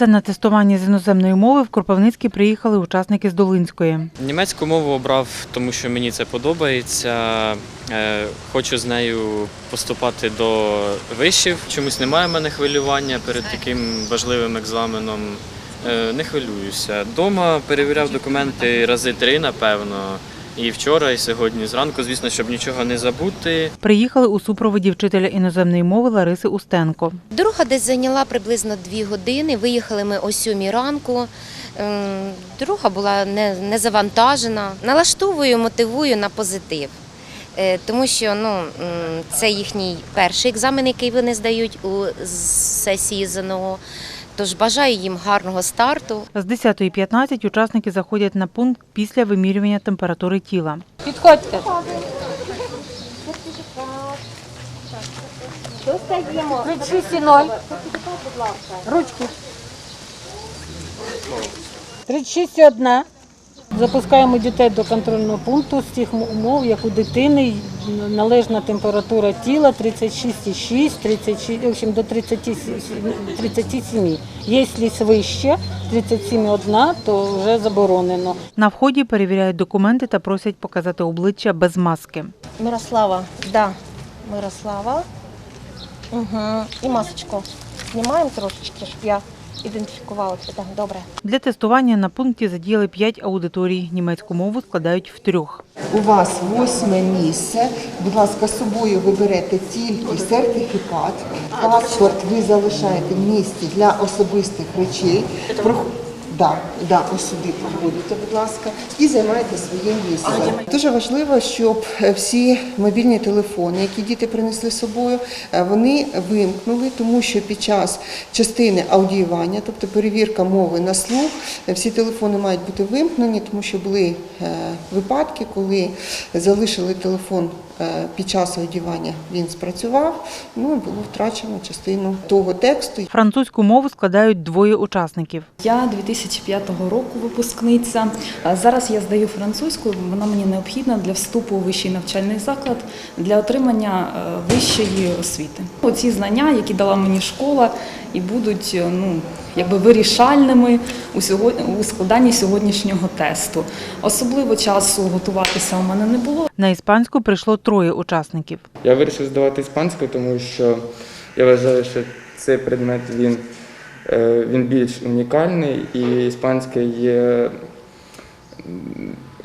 Це на тестування з іноземної мови в Кропивницький приїхали учасники з Долинської. Німецьку мову обрав, тому що мені це подобається. Е, Хочу з нею поступати до вишів. Чомусь немає в мене хвилювання перед таким важливим екзаменом. Е, Не хвилююся. Дома перевіряв документи рази три, напевно. І вчора, і сьогодні зранку, звісно, щоб нічого не забути. Приїхали у супроводі вчителя іноземної мови Лариси Устенко. Дорога десь зайняла приблизно дві години. Виїхали ми о сьомій ранку. Ем, Дорога була не, не завантажена. Налаштовую, мотивую на позитив. Е, Тому що ну, це їхній перший екзамен, який вони здають у сесії ЗНО. Тож бажаю їм гарного старту. З 10.15 учасники заходять на пункт після вимірювання температури тіла. Підходьте. Достаємо. і ноль. Ручки. 36 і одна. Запускаємо дітей до контрольного пункту з тих умов, як у дитини належна температура тіла 36,6, 36, в общем, до 30, 37. Якщо свище 37,1, то вже заборонено. На вході перевіряють документи та просять показати обличчя без маски. Мирослава, да, Мирослава. Угу. І масочку знімаємо трошечки, щоб я ідентифікувала так Добре. Для тестування на пункті задіяли 5 аудиторій. Німецьку мову складають в трьох. У вас восьме місце. Будь ласка, з собою ви берете тільки сертифікат. Паспорт ви залишаєте в місті для особистих речей. Да, да, ось сюди проходите, будь ласка, і займайте своє місце. Дуже важливо, щоб е, всі мобільні телефони, які діти принесли з собою, е, вони вимкнули, тому що під час частини аудіювання, тобто перевірка мови на слух, е, всі телефони мають бути вимкнені, тому що були випадки, коли залишили телефон під час аудіювання, він спрацював, ну і було втрачено частину того тексту, Французьку мову складають двоє учасників. Я 2005 року випускниця. Зараз я здаю французьку. Вона мені необхідна для вступу у вищий навчальний заклад для отримання е, вищої освіти. Оці знання, які дала мені школа, і будуть е, ну якби вирішальними у сьогодні у складанні сьогоднішнього тесту. Особливо часу готуватися у мене не було. На іспанську прийшло троє учасників. Я вирішив здавати іспанську, тому що я вважаю, що цей предмет він, він більш унікальний, і іспанська є,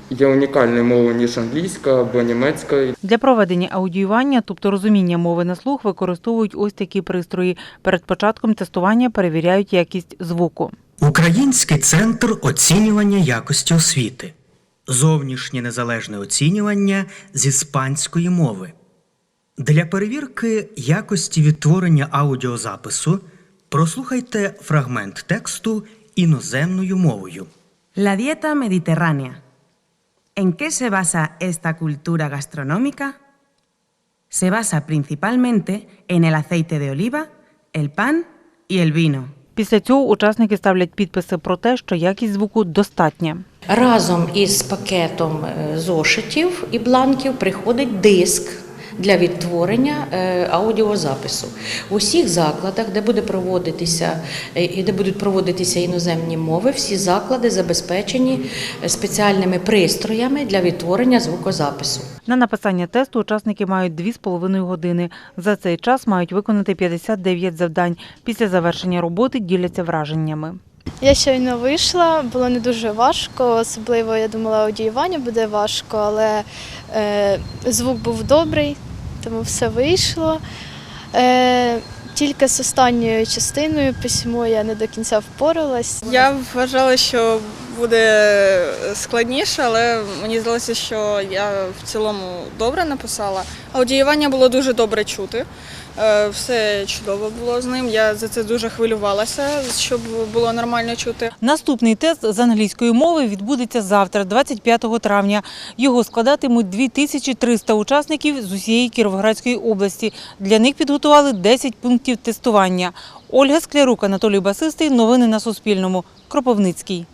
є унікальною мовою, ніж англійська або німецька. Для проведення аудіювання, тобто розуміння мови на слух, використовують ось такі пристрої. Перед початком тестування перевіряють якість звуку. Український центр оцінювання якості освіти. Зовнішнє незалежне оцінювання з іспанської мови. Для перевірки якості відтворення аудіозапису прослухайте фрагмент тексту іноземною мовою. La dieta mediterránea. ¿En qué se basa esta cultura gastronómica? Se basa principalmente en el aceite de oliva, el pan y el vino. Після цього учасники ставлять підписи про те, що якість звуку достатня. Разом із пакетом е, зошитів і бланків приходить диск для відтворення е, аудіозапису. В усіх закладах, де буде проводитися е, і де будуть проводитися іноземні мови, всі заклади забезпечені е, спеціальними пристроями для відтворення звукозапису. На написання тесту учасники мають 2,5 години. За цей час мають виконати 59 завдань. Після завершення роботи діляться враженнями. Я щойно вийшла, було не дуже важко, особливо я думала, аудіювання буде важко, але е, звук був добрий, тому все вийшло. Е, тільки з останньою частиною письмо я не до кінця впоралась. Я вважала, що буде складніше, але мені здалося, що я в цілому добре написала. Аудіювання було дуже добре чути. Е, Все чудово було з ним. Я за це дуже хвилювалася, щоб було нормально чути. Наступний тест з англійської мови відбудеться завтра, 25 травня. Його складатимуть 2300 учасників з усієї Кіровоградської області. Для них підготували 10 пунктів тестування. Ольга Склярук, Анатолій Басистий. Новини на Суспільному. Кропивницький.